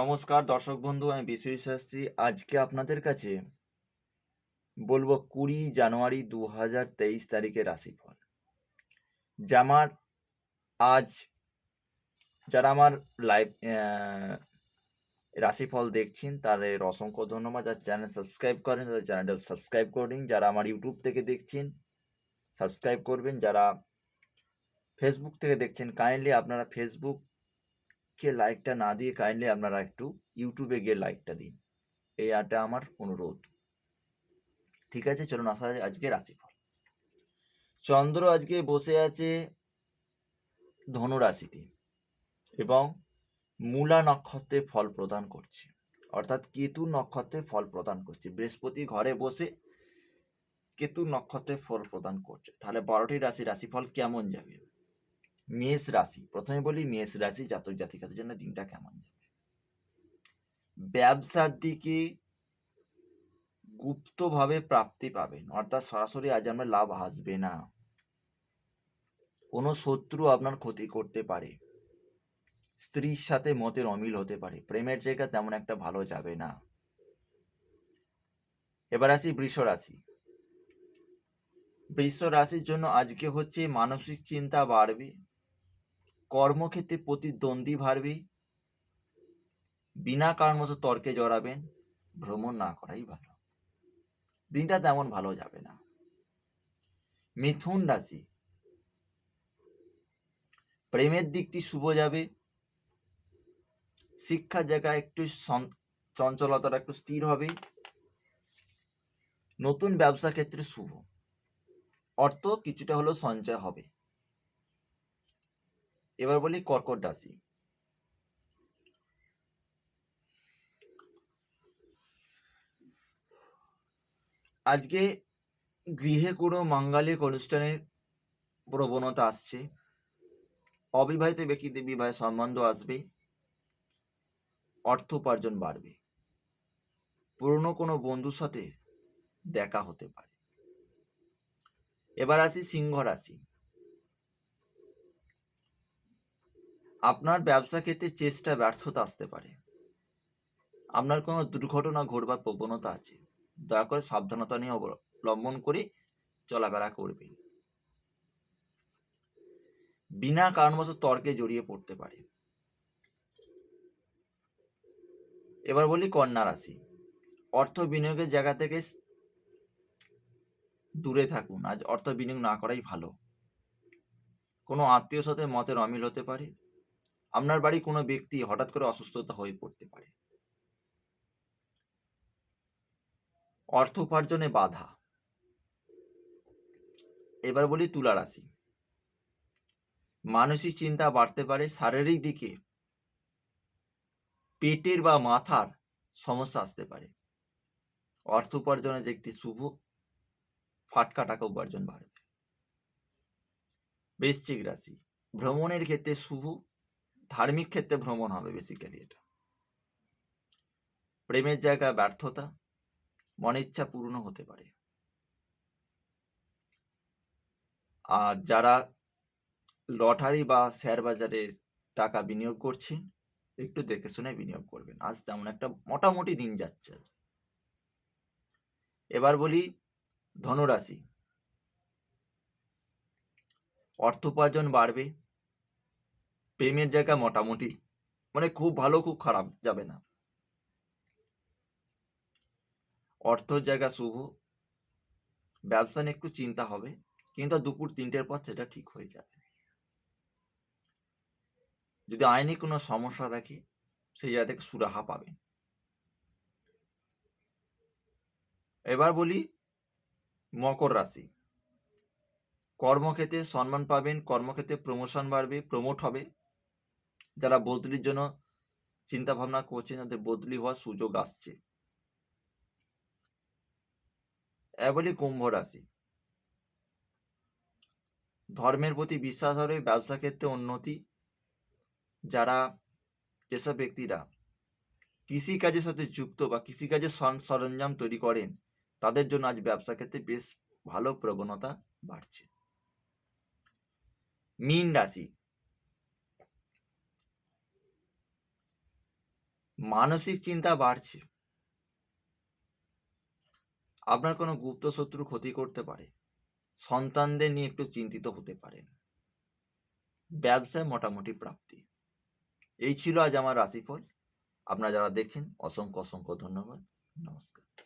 নমস্কার দর্শক বন্ধু, আমি বিশ্বজিৎ শাস্ত্রী। আজকে আপনাদের কাছে বলব কুড়ি জানুয়ারি দু হাজার তেইশ তারিখের রাশিফল। যা আজ, যারা আমার লাইভ রাশিফল দেখছেন, তাদের অসংখ্য ধন্যবাদ। যারা চ্যানেল সাবস্ক্রাইব করেন, তাদের চ্যানেলটা সাবস্ক্রাইব করে নিন। যারা আমার ইউটিউব থেকে দেখছেন, সাবস্ক্রাইব করবেন। যারা ফেসবুক থেকে দেখছেন, কাইন্ডলি আপনারা ফেসবুক কে লাইকটা না দিয়ে কাইন্ডলি আপনারা একটু ইউটিউবে গিয়ে লাইকটা দিন। এই আটা আমার অনুরোধ। ঠিক আছে, চলুন আসা আজকে রাশিফল। চন্দ্র আজকে বসে আছে ধনু রাশিতে এবং মূলা নক্ষত্রে ফল প্রদান করছে। অর্থাৎ কেতু নক্ষত্রে ফল প্রদান করছে। বৃহস্পতি ঘরে বসে কেতু নক্ষত্রে ফল প্রদান করছে। তাহলে বারোটি রাশি রাশিফল কেমন যাবে? মেষ রাশি। প্রথমে বলি মেষ রাশি, জাতক জাতিকাদের জন্য দিনটা কেমন যাবে? ব্যবসার দিকে গুপ্তভাবে প্রাপ্তি পাবেন, অর্থাৎ সরাসরি আজ আমরা লাভ আসবে না। কোনো শত্রু আপনার ক্ষতি করতে পারে। স্ত্রীর সাথে মতের অমিল হতে পারে, প্রেমের জায়গা তেমন একটা ভালো যাবে না। এবার আসি বৃষ রাশি। বৃষ রাশির জন্য আজকে হচ্ছে মানসিক চিন্তা বাড়বে কর্মক্ষেত্রে প্রতিদ্বন্দ্বী বাড়বে বিনা কারণবশত তর্কে জড়াবেন, ভ্রমণ না করাই ভালো। দিনটা তেমন ভালো যাবে না। মিথুন রাশি। প্রেমের দিকটি শুভ যাবে। শিক্ষার জায়গায় একটু চঞ্চলতাটা একটু স্থির হবে। নতুন ব্যবসা ক্ষেত্রে শুভ। অর্থ কিছুটা হলেও সঞ্চয় হবে। এবার বলি কর্কট রাশি। আজকে গৃহে কোনো মাঙ্গালিক অনুষ্ঠানের প্রবণতা আসছে। অবিবাহিত ব্যক্তিদের বিবাহের সম্বন্ধ আসবে। অর্থ উপার্জন বাড়বে। পুরনো কোনো বন্ধুর সাথে দেখা হতে পারে। এবার আসি সিংহ রাশি। আপনার ব্যবসা ক্ষেত্রে চেষ্টা ব্যর্থতা আসতে পারে। আপনার কোনো দুর্ঘটনা ঘটবার প্রবণতা আছে। দয়া করে সাবধানতা নিয়ে অবলম্বন করে চলাফেরা করবেন। বিনা কারণবশত তর্কে জড়িয়ে পড়তে পারে। এবার বলি কন্যা রাশি। অর্থ বিনিয়োগের জায়গা থেকে দূরে থাকুন। আজ অর্থ বিনিয়োগ না করাই ভালো। কোনো আত্মীয় সাথে মতের অমিল হতে পারে। আপনার বাড়ি কোনো ব্যক্তি হঠাৎ করে অসুস্থতা হয়ে পড়তে পারে। অর্থ উপার্জনে বাধা। এবার বলি তুলা রাশি। মানসিক চিন্তা বাড়তে পারে, শারীরিক দিকে পেটের বা মাথার সমস্যা আসতে পারে। অর্থ উপার্জনের যে একটি শুভ ফাটকা টাকা উপার্জন বাড়বে। বৃশ্চিক রাশি। ভ্রমণের ক্ষেত্রে শুভ ধার্মিক ক্ষেত্রে ভ্রমণ হবে বেসিক্যালি এটা। প্রেমের জায়গায় ব্যর্থতা, মনে ইচ্ছা পূর্ণ হতে পারে। আর যারা লটারি বা শেয়ার বাজারে টাকা বিনিয়োগ করছেন, একটু দেখে শুনে বিনিয়োগ করবেন। আজ তেমন একটা মোটামুটি দিন যাচ্ছে এবার বলি ধনুরাশি। অর্থ উপার্জন বাড়বে প্রেমের জায়গা মোটামুটি। মানে খুব ভালো, খুব খারাপ যাবে না। অর্থর জায়গা শুভ, ব্যবসা নিয়ে একটু চিন্তা হবে, কিন্তু দুপুর তিনটের পর সেটা ঠিক হয়ে যাবে। যদি আইনি কোনো সমস্যা থাকে, সেই জায়গা থেকে সুরাহা পাবেন। এবার বলি, মকর রাশি। কর্মক্ষেত্রে সম্মান পাবেন, কর্মক্ষেত্রে প্রমোশন বাড়বে প্রমোট হবে। যারা বদলির জন্য চিন্তা ভাবনা করছেন তাদের বদলি হওয়ার সুযোগ আসছে। এবার বলি কুম্ভ রাশি। ধর্মের প্রতি বিশ্বাস হবে ব্যবসা ক্ষেত্রে উন্নতি। যারা যেসব ব্যক্তিরা কৃষিকাজের সাথে যুক্ত বা কৃষিকাজের সরঞ্জাম তৈরি করেন, তাদের জন্য আজ ব্যবসা ক্ষেত্রে বেশ ভালো প্রবণতা বাড়ছে। মীন রাশি। মানসিক চিন্তা বাড়ছে। আপনার কোনো গুপ্ত শত্রু ক্ষতি করতে পারে। সন্তানদের নিয়ে একটু চিন্তিত হতে পারেন। ব্যবসায় মোটামুটি প্রাপ্তি। এই ছিল আজ আমার রাশিফল। আপনারা যারা দেখছেন, অসংখ্য অসংখ্য ধন্যবাদ। নমস্কার।